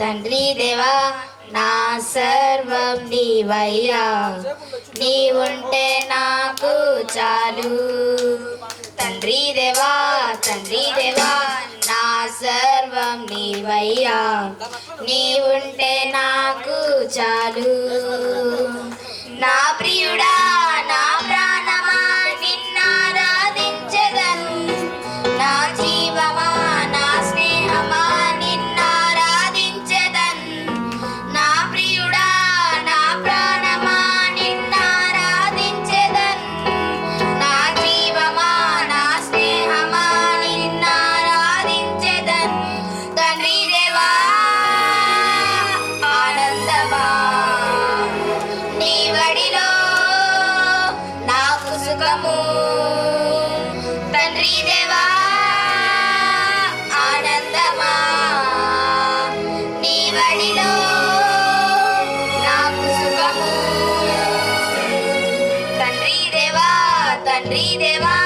తండ్రి దేవా నా సర్వం నీవయ్యా. నీవుంటే నాకు చాలు. తండ్రి దేవా తండ్రి దేవా నా సర్వం నీవయ్యా. నీవుంటే నాకు చాలు. తండ్రి దేవా ఆనందమా. నీ వడిలో నాకు సుఖము. తండ్రి దేవా తండ్రి దేవా.